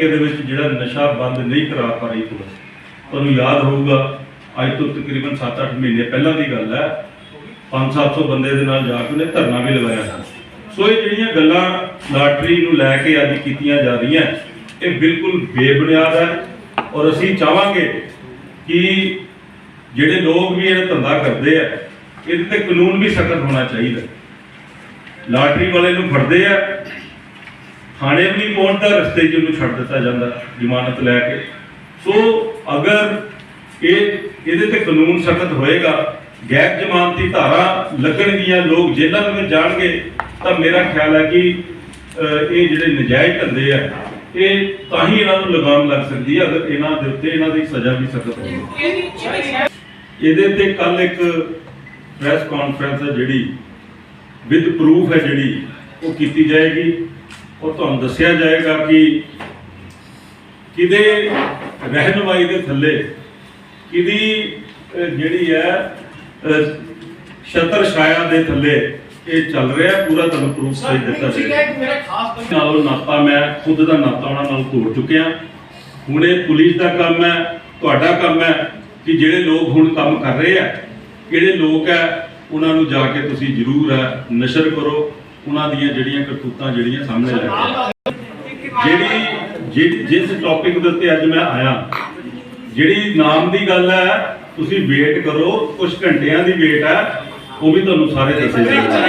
ਹਲਕੇ ਦੇ ਵਿੱਚ ਜਿਹੜਾ ਨਸ਼ਾ ਬੰਦ ਨਹੀਂ ਕਰਾ ਪਾ ਰਹੀ ਪੁਲਿਸ, ਤੁਹਾਨੂੰ ਯਾਦ ਹੋਊਗਾ, ਅੱਜ ਤੋਂ ਤਕਰੀਬਨ 7-8 ਮਹੀਨੇ ਪਹਿਲਾਂ ਦੀ ਗੱਲ ਹੈ 5-700 ਬੰਦੇ ਦੇ ਨਾਲ ਜਾ ਕੇ ਉਹਨੇ ਧਰਨਾ ਵੀ ਲਗਾਇਆ। ਸੀ ਸੋ ਇਹ ਜਿਹੜੀਆਂ ਗੱਲਾਂ ਲਾਟਰੀ ਨੂੰ ਲੈ ਕੇ ਅੱਜ ਕੀਤੀਆਂ ਜਾ ਰਹੀਆਂ, ਇਹ ਬਿਲਕੁਲ ਬੇਬੁਨਿਆਦ ਹੈ ਔਰ ਅਸੀਂ ਚਾਹਾਂਗੇ ਕਿ ਜਿਹੜੇ ਲੋਕ ਵੀ ਇਹ ਧੰਦਾ ਕਰਦੇ ਆ, ਇਹਦੇ ਤੇ ਕਾਨੂੰਨ ਵੀ ਸਖਤ ਹੋਣਾ ਚਾਹੀਦਾ। ਲਾਟਰੀ ਵਾਲੇ ਨੂੰ ਫੜਦੇ ਆ ਥਾਣੇ ਵੀ ਨਹੀਂ ਪਹੁੰਚਦਾ, ਰਸਤੇ 'ਚ ਉਹਨੂੰ ਛੱਡ ਦਿੱਤਾ ਜਾਂਦਾ ਜ਼ਮਾਨਤ ਲੈ ਕੇ। ਸੋ ਅਗਰ ਇਹ, ਇਹਦੇ ਤੇ ਕਾਨੂੰਨ ਸਖਤ ਹੋਏਗਾ, ਗੈਰ ਜ਼ਮਾਨਤੀ ਧਾਰਾ ਲੱਗਣਗੀਆਂ ਲੋਕ ਜੇਲ੍ਹਾਂ ਦੇ ਵਿੱਚ ਜਾਣਗੇ, ਤਾਂ ਮੇਰਾ ਖਿਆਲ ਹੈ ਕਿ ਇਹ ਜਿਹੜੇ ਨਜਾਇਜ਼ ਧੰਦੇ ਆ, ਇਹ ਤਾਂ ਹੀ ਇਹਨਾਂ ਨੂੰ ਲਗਾਮ ਲੱਗ ਸਕਦੀ ਹੈ, ਅਗਰ ਇਹਨਾਂ ਦੇ ਉੱਤੇ ਇਹਨਾਂ ਦੀ ਸਜ਼ਾ ਵੀ ਸਖਤ ਹੋਵੇ। ਇਹਦੇ ਤੇ ਕੱਲ ਇੱਕ ਪ੍ਰੈਸ ਕਾਨਫਰੰਸ ਹੈ ਜਿਹੜੀ, ਵਿਦ ਪ੍ਰੂਫ ਹੈ ਜਿਹੜੀ, ਉਹ ਕੀਤੀ ਜਾਏਗੀ। ਉਹ ਤੁਹਾਨੂੰ ਦੱਸਿਆ ਜਾਏਗਾ ਕਿ ਕਿਹਦੇ ਰਹਿਨਮਾਈ ਦੇ ਥੱਲੇ ਅਹ, ਜਿਹੜੀ ਹੈ ਛਤਰ ਛਾਇਆ ਦੇ ਥੱਲੇ ਇਹ ਚੱਲ ਰਿਹਾ ਪੂਰਾ ਤੁਹਾਨੂੰ ਪ੍ਰੂਫ ਸਹੀ ਦਿੱਤਾ ਕਿ ਮੇਰਾ ਖਾਸ ਨਾਲੋਂ ਨਾਤਾ ਮੈਂ ਖੁਦ ਦਾ ਨਾਤਾ ਉਹਨਾਂ ਨਾਲ ਤੋੜ ਚੁੱਕਿਆ। ਹੁਣ ਇਹ ਪੁਲਿਸ ਦਾ ਕੰਮ ਹੈ ਤੁਹਾਡਾ ਕੰਮ ਹੈ ਕਿ ਜਿਹੜੇ ਲੋਕ ਹੁਣ ਕੰਮ ਕਰ ਰਹੇ ਆ ਕਿਹੜੇ ਲੋਕ ਹੈ ਉਹਨਾਂ ਨੂੰ ਜਾ ਕੇ ਤੁਸੀਂ ਜ਼ਰੂਰ ਹੈ ਨਸ਼ਰ ਕਰੋ। ਉਹਨਾਂ ਦੀਆਂ ਜਿਹੜੀਆਂ ਕਰਤੂਤਾਂ ਜਿਹੜੀਆਂ ਸਾਹਮਣੇ ਆ ਜਿਹੜੀ ਜਿਸ ਟੌਪਿਕ ਦੇ ਉੱਤੇ ਅੱਜ ਮੈਂ ਆਇਆ, ਜਿਹੜੀ ਨਾਮ ਦੀ ਗੱਲ ਹੈ, ਤੁਸੀਂ ਵੇਟ ਕਰੋ ਕੁਝ ਘੰਟਿਆਂ ਦੀ ਵੇਟ ਹੈ, ਉਹ ਵੀ ਤੁਹਾਨੂੰ ਸਾਰੇ ਦੱਸੇ ਜਾਣਗੇ।